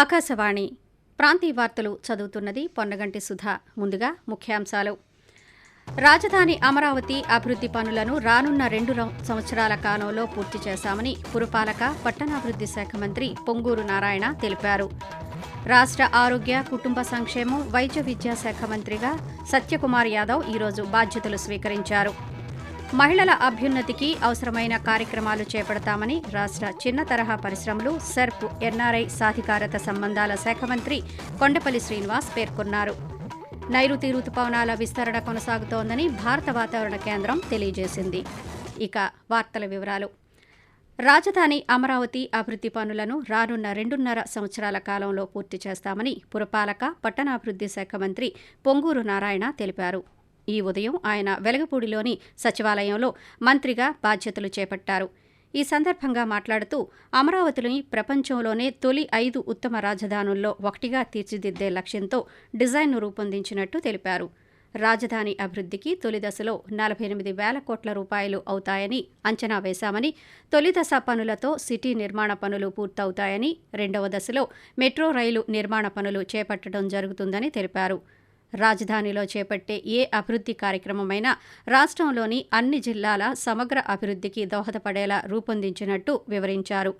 ఆకాశవాణి. ప్రాంతీయ వార్తలు చదువుతున్నది పొన్నగంటి సుధా. ముందుగా ముఖ్యాంశాలు. రాజధాని అమరావతి అభివృద్ధి పనులను రానున్న రెండు సంవత్సరాల కాలంలో పూర్తి చేశామని పురపాలక పట్టణాభివృద్ధి శాఖ మంత్రి పొంగూరు నారాయణ తెలిపారు. రాష్ట్ర ఆరోగ్య కుటుంబ సంక్షేమం వైద్య విద్యాశాఖ మంత్రిగా సత్యకుమార్ యాదవ్ ఈరోజు బాధ్యతలు స్వీకరించారు. మహిళల అభ్యున్నతికి అవసరమైన కార్యక్రమాలు చేపడతామని రాష్ట్ర చిన్న తరహా పరిశ్రమలు సెర్ప్ ఎన్ఆర్ఐ సాధికారత సంబంధాల శాఖ మంత్రి కొండపల్లి శ్రీనివాస్ పేర్కొన్నారు. నైరుతి రుతుపవనాల విస్తరణ కొనసాగుతోందని భారత వాతావరణ కేంద్రం తెలియజేసింది. ఇక వార్తల వివరాలు. రాజధాని అమరావతి అభివృద్ధి పనులను రానున్న రెండున్నర సంవత్సరాల కాలంలో పూర్తి చేస్తామని పురపాలక పట్టణాభివృద్ధి శాఖ మంత్రి పొంగూరు నారాయణ తెలిపారు. ఈ ఉదయం ఆయన వెలగపూడిలోని సచివాలయంలో మంత్రిగా బాధ్యతలు చేపట్టారు. ఈ సందర్భంగా మాట్లాడుతూ అమరావతిని ప్రపంచంలోనే తొలి ఐదు ఉత్తమ రాజధానుల్లో ఒకటిగా తీర్చిదిద్దే లక్ష్యంతో డిజైన్ను రూపొందించినట్టు తెలిపారు. రాజధాని అభివృద్ధికి తొలి దశలో నలభై ఎనిమిది వేల కోట్ల రూపాయలు అవుతాయని అంచనా వేశామని తొలి దశ పనులతో సిటీ నిర్మాణ పనులు పూర్తవుతాయని రెండవ దశలో మెట్రో రైలు నిర్మాణ పనులు చేపట్టడం జరుగుతుందని తెలిపారు. రాజధానిలో చేపట్టే ఏ అభివృద్ధి కార్యక్రమమైనా రాష్ట్రంలోని అన్ని జిల్లాల సమగ్ర అభివృద్ధికి దోహదపడేలా రూపొందించినట్టు వివరించారు.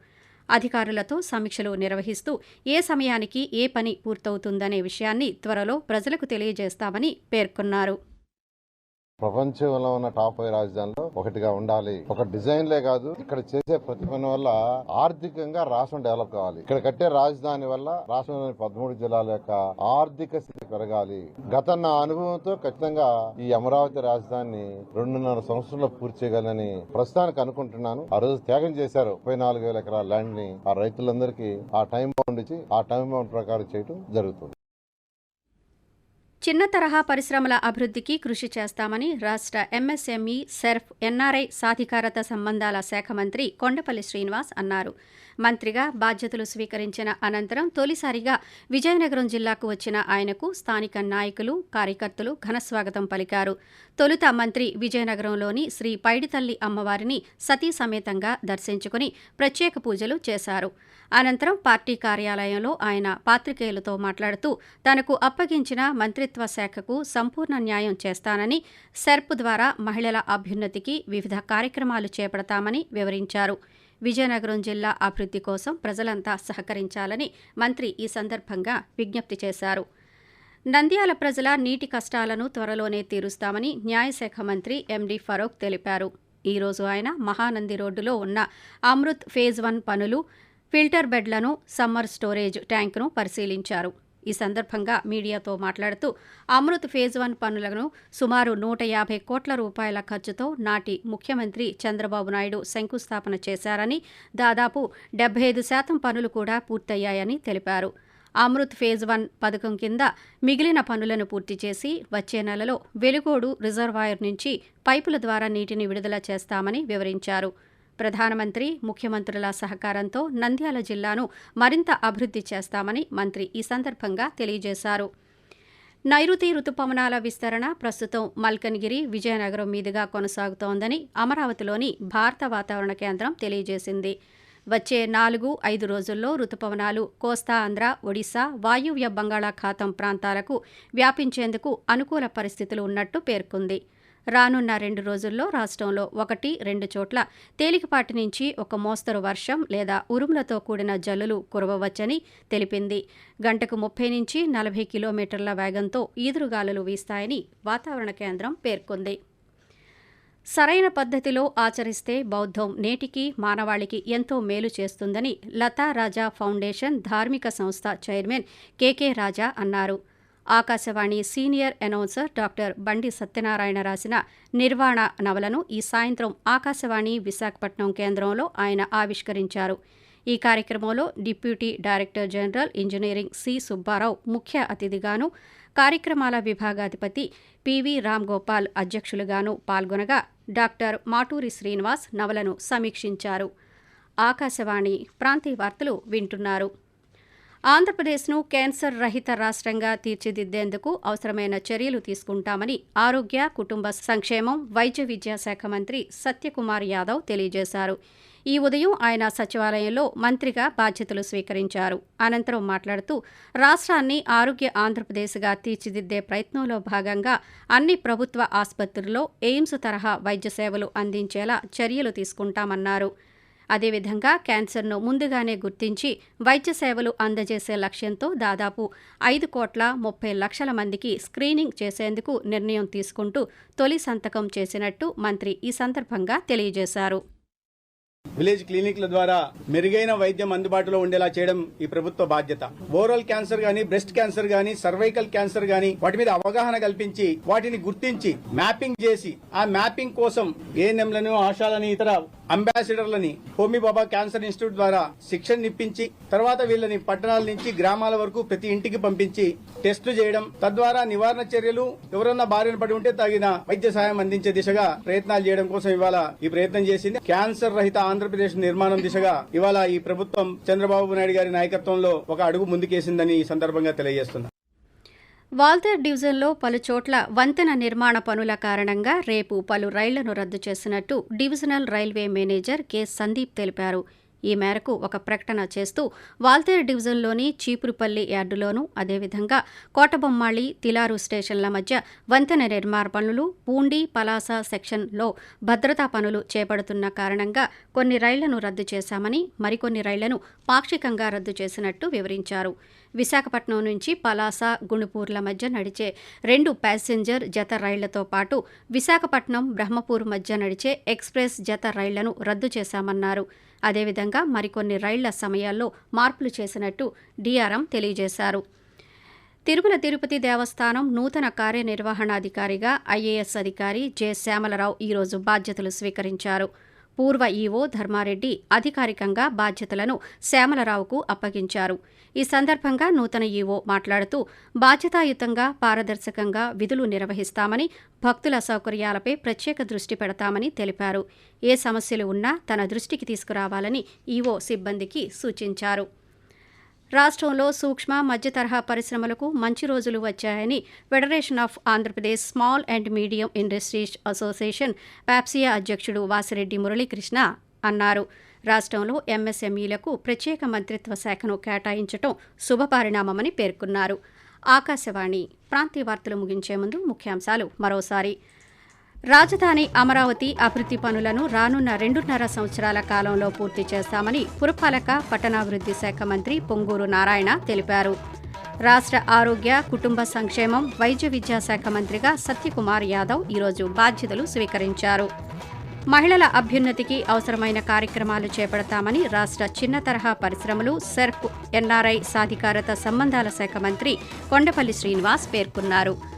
అధికారులతో సమీక్షలు నిర్వహిస్తూ ఏ సమయానికి ఏ పని పూర్తవుతుందనే విషయాన్ని త్వరలో ప్రజలకు తెలియజేస్తామని పేర్కొన్నారు. ప్రపంచంలో ఉన్న టాప్ ఫైవ్ రాజధానిలో ఒకటిగా ఉండాలి. ఒక డిజైన్లే కాదు ఇక్కడ చేసే ప్రతి పని వల్ల ఆర్థికంగా రాష్ట్రం డెవలప్ కావాలి. ఇక్కడ కట్టే రాజధాని వల్ల రాష్ట్రంలోని పదమూడు జిల్లాల యొక్క ఆర్థిక స్థితి పెరగాలి. గత నా అనుభవంతో ఖచ్చితంగా ఈ అమరావతి రాజధానిని రెండున్నర సంవత్సరంలో పూర్తి చేయగలని ప్రస్తుతానికి అనుకుంటున్నాను. ఆ రోజు త్యాగం చేశారు. ముప్పై నాలుగు వేల ఎకరాల ల్యాండ్ని ఆ రైతులందరికీ ఆ టైం బౌండ్ ఇచ్చి ఆ టైం బౌండ్ ప్రకారం చేయడం జరుగుతుంది. చిన్న తరహా పరిశ్రమల అభివృద్ధికి కృషి చేస్తామని రాష్ట్ర ఎంఎస్ఎంఈ సెర్ఫ్ ఎన్ఆర్ఐ సాధికారత సంబంధాల శాఖ మంత్రి కొండపల్లి శ్రీనివాస్ అన్నారు. మంత్రిగా బాధ్యతలు స్వీకరించిన అనంతరం తొలిసారిగా విజయనగరం జిల్లాకు వచ్చిన ఆయనకు స్థానిక నాయకులు కార్యకర్తలు ఘనస్వాగతం పలికారు. తొలుత మంత్రి విజయనగరంలోని శ్రీ పైడితల్లి అమ్మవారిని సతీ సమేతంగా దర్శించుకుని ప్రత్యేక పూజలు చేశారు. అనంతరం పార్టీ కార్యాలయంలో ఆయన పాత్రికేయులతో మాట్లాడుతూ తనకు అప్పగించిన మంత్రి మంత్రిత్వ శాఖకు సంపూర్ణ న్యాయం చేస్తానని సెర్ప్ ద్వారా మహిళల అభ్యున్నతికి వివిధ కార్యక్రమాలు చేపడతామని వివరించారు. విజయనగరం జిల్లా అభివృద్ధి కోసం ప్రజలంతా సహకరించాలని మంత్రి ఈ సందర్భంగా విజ్ఞప్తి చేశారు. నంద్యాల ప్రజల నీటి కష్టాలను త్వరలోనే తీరుస్తామని న్యాయశాఖ మంత్రి ఎండి ఫరూక్ తెలిపారు. ఈరోజు ఆయన మహానంది రోడ్డులో ఉన్న అమృత్ ఫేజ్ వన్ పనులు ఫిల్టర్ బెడ్లను సమ్మర్ స్టోరేజ్ ట్యాంకును పరిశీలించారు. ఈ సందర్భంగా మీడియాతో మాట్లాడుతూ అమృత్ ఫేజ్ వన్ పనులను సుమారు నూట యాభై కోట్ల రూపాయల ఖర్చుతో నాటి ముఖ్యమంత్రి చంద్రబాబు నాయుడు శంకుస్థాపన చేశారని దాదాపు డెబ్బై ఐదు శాతం పనులు కూడా పూర్తయ్యాయని తెలిపారు. అమృత్ ఫేజ్ వన్ పథకం కింద మిగిలిన పనులను పూర్తి చేసి వచ్చే నెలలో వెలుగోడు రిజర్వాయర్ నుంచి పైపుల ద్వారా నీటిని విడుదల చేస్తామని వివరించారు. ప్రధానమంత్రి ముఖ్యమంత్రుల సహకారంతో నంద్యాల జిల్లాను మరింత అభివృద్ధి చేస్తామని మంత్రి ఈ సందర్భంగా తెలియజేశారు. నైరుతి రుతుపవనాల విస్తరణ ప్రస్తుతం మల్కన్గిరి విజయనగరం మీదుగా కొనసాగుతోందని అమరావతిలోని భారత వాతావరణ కేంద్రం తెలియజేసింది. వచ్చే నాలుగు ఐదు రోజుల్లో రుతుపవనాలు కోస్తా ఆంధ్ర ఒడిశా వాయువ్య బంగాళాఖాతం ప్రాంతాలకు వ్యాపించేందుకు అనుకూల పరిస్థితులు ఉన్నట్టు పేర్కొంది. రానున్న రెండు రోజుల్లో రాష్ట్రంలో ఒకటి రెండు చోట్ల తేలికపాటి నుంచి ఒక మోస్తరు వర్షం లేదా ఉరుములతో కూడిన జల్లులు కురవవచ్చని తెలిపింది. గంటకు ముప్పై నుంచి నలభై కిలోమీటర్ల వేగంతో ఈదురుగాలులు వీస్తాయని వాతావరణ కేంద్రం పేర్కొంది. సరైన పద్ధతిలో ఆచరిస్తే బౌద్ధం నేటికి మానవాళికి ఎంతో మేలు చేస్తుందని లతా రాజా ఫౌండేషన్ ధార్మిక సంస్థ చైర్మన్ కెకే రాజా అన్నారు. ఆకాశవాణి సీనియర్ అనౌన్సర్ డాక్టర్ బండి సత్యనారాయణ రాసిన నిర్వాణ నవలను ఈ సాయంత్రం ఆకాశవాణి విశాఖపట్నం కేంద్రంలో ఆయన ఆవిష్కరించారు. ఈ కార్యక్రమంలో deputy director general engineering C Subbarao ముఖ్య అతిథిగాను కార్యక్రమాల విభాగాధిపతి పివి రామ్ గోపాల్ అధ్యక్షులుగాను పాల్గొనగా డాక్టర్ మాటూరి శ్రీనివాస్ నవలను సమీక్షించారు. ఆకాశవాణి ప్రాంతీయ వార్తలు వింటున్నారు. ఆంధ్రప్రదేశ్ను క్యాన్సర్ రహిత రాష్ట్రంగా తీర్చిదిద్దేందుకు అవసరమైన చర్యలు తీసుకుంటామని ఆరోగ్య కుటుంబ సంక్షేమం వైద్య విద్యా శాఖ మంత్రి సత్యకుమార్ యాదవ్ తెలియజేశారు. ఈ ఉదయం ఆయన సచివాలయంలో మంత్రిగా బాధ్యతలు స్వీకరించారు. అనంతరం మాట్లాడుతూ రాష్ట్రాన్ని ఆరోగ్య ఆంధ్రప్రదేశ్గా తీర్చిదిద్దే ప్రయత్నంలో భాగంగా అన్ని ప్రభుత్వ ఆసుపత్రుల్లో ఎయిమ్స్ తరహా వైద్య సేవలు అందించేలా చర్యలు తీసుకుంటామన్నారు. అదేవిధంగా క్యాన్సర్ను ముందుగానే గుర్తించి వైద్య సేవలు అందజేసే లక్ష్యంతో దాదాపు ఐదు కోట్ల ముప్పై లక్షల మందికి స్క్రీనింగ్ చేసేందుకు నిర్ణయం తీసుకుంటూ తొలి సంతకం చేసినట్టు మంత్రి ఈ సందర్భంగా తెలియజేశారు. విలేజ్ క్లినిక్ల ద్వారా మెరుగైన వైద్యం అందుబాటులో ఉండేలా చేయడం ఈ ప్రభుత్వ బాధ్యత. ఓరల్ క్యాన్సర్ గాని బ్రెస్ట్ క్యాన్సర్ గాని సర్వైకల్ క్యాన్సర్ గాని వాటి మీద అవగాహన కల్పించి వాటిని గుర్తించి మ్యాపింగ్ చేసి ఆ మ్యాపింగ్ కోసం ఏఎన్ఎంలను ఆశాలని ఇతర అంబాసిడర్లని హోమిబాబా క్యాన్సర్ ఇన్స్టిట్యూట్ ద్వారా శిక్షణ ఇప్పించి తర్వాత వీళ్ళని పట్టణాల నుంచి గ్రామాల వరకు ప్రతి ఇంటికి పంపించి టెస్టులు చేయడం తద్వారా నివారణ చర్యలు ఎవరన్నా బారిన పడి ఉంటే తగిన వైద్య సహాయం అందించే దిశగా ప్రయత్నాలు చేయడం కోసం ఇవాళ ఈ ప్రయత్నం చేసింది. క్యాన్సర్ రహిత ఆంధ్రప్రదేశ్ నిర్మాణం దిశగా ఇవాళ ఈ ప్రభుత్వం చంద్రబాబు నాయుడు గారి నాయకత్వంలో ఒక అడుగు ముందుకేసిందని ఈ సందర్భంగా తెలియజేస్తున్నా. వాల్తేర్ డివిజన్లో పలుచోట్ల వంతెన నిర్మాణ పనుల కారణంగా రేపు పలు రైళ్ళను రద్దు చేసినట్టు divisional railway manager K. Sandeep తెలిపారు. ఈ మేరకు ఒక ప్రకటన చేస్తూ వాల్తేరు డివిజన్లోని చీపురుపల్లి యార్డులోనూ అదేవిధంగా కోటబొమ్మాళి తిలారు స్టేషన్ల మధ్య వంతెన నిర్మాణ పనులు పూండి పలాస సెక్షన్లో భద్రతా పనులు చేపడుతున్న కారణంగా కొన్ని రైళ్ళను రద్దు చేశామని మరికొన్ని రైళ్ళను పాక్షికంగా రద్దు చేసినట్టు వివరించారు. విశాఖపట్నం నుంచి పలాస గుణుపూర్ల మధ్య నడిచే రెండు ప్యాసింజర్ జత రైళ్ళతో పాటు విశాఖపట్నం బ్రహ్మపూర్ మధ్య నడిచే ఎక్స్ప్రెస్ జత రైళ్ళను రద్దు చేశామన్నారు. అదేవిధంగా మరికొన్ని రైళ్ళ సమయాల్లో మార్పులు చేసినట్టు డీఆర్ఎం తెలియజేశారు. తిరుమల తిరుపతి దేవస్థానం నూతన కార్యనిర్వహణాధికారిగా ఐఏఎస్ అధికారి జె. శ్యామలరావు ఈరోజు బాధ్యతలు స్వీకరించారు. పూర్వ ఈవో ధర్మారెడ్డి అధికారికంగా బాధ్యతలను శ్యామలరావుకు అప్పగించారు. ఈ సందర్భంగా నూతన ఈవో మాట్లాడుతూ బాధ్యతాయుతంగా పారదర్శకంగా విధులు నిర్వహిస్తామని భక్తుల సౌకర్యాలపై ప్రత్యేక దృష్టి పెడతామని తెలిపారు. ఏ సమస్యలు ఉన్నా తన దృష్టికి తీసుకురావాలని ఈవో సిబ్బందికి సూచించారు. రాష్ట్రంలో సూక్ష్మ మధ్య తరహా పరిశ్రమలకు మంచి రోజులు వచ్చాయని federation of Andhra Pradesh small and medium industries association పాప్సియా అధ్యక్షుడు వాసిరెడ్డి మురళీకృష్ణ అన్నారు. రాష్ట్రంలో ఎంఎస్ఎంఈలకు ప్రత్యేక మంత్రిత్వ శాఖను కేటాయించడం శుభపరిణామమని పేర్కొన్నారు. ఆకాశవాణి ప్రాంతీయ వార్తలు ముగించే ముందు ముఖ్యాంశాలు మరోసారి. రాజధాని అమరావతి అభివృద్ధి పనులను రానున్న రెండున్నర సంవత్సరాల కాలంలో పూర్తి చేస్తామని పురపాలక పట్టణాభివృద్ధి శాఖ మంత్రి పొంగూరు నారాయణ తెలిపారు. రాష్ట్ర ఆరోగ్య కుటుంబ సంక్షేమం వైద్య విద్యాశాఖ మంత్రిగా సత్యకుమార్ యాదవ్ ఈరోజు బాధ్యతలు స్వీకరించారు. మహిళల అభ్యున్నతికి అవసరమైన కార్యక్రమాలు చేపడతామని రాష్ట్ర చిన్న తరహా పరిశ్రమలు సెర్ప్ ఎన్ఆర్ఐ సాధికారత సంబంధాల శాఖ మంత్రి కొండపల్లి శ్రీనివాస్ పేర్కొన్నారు.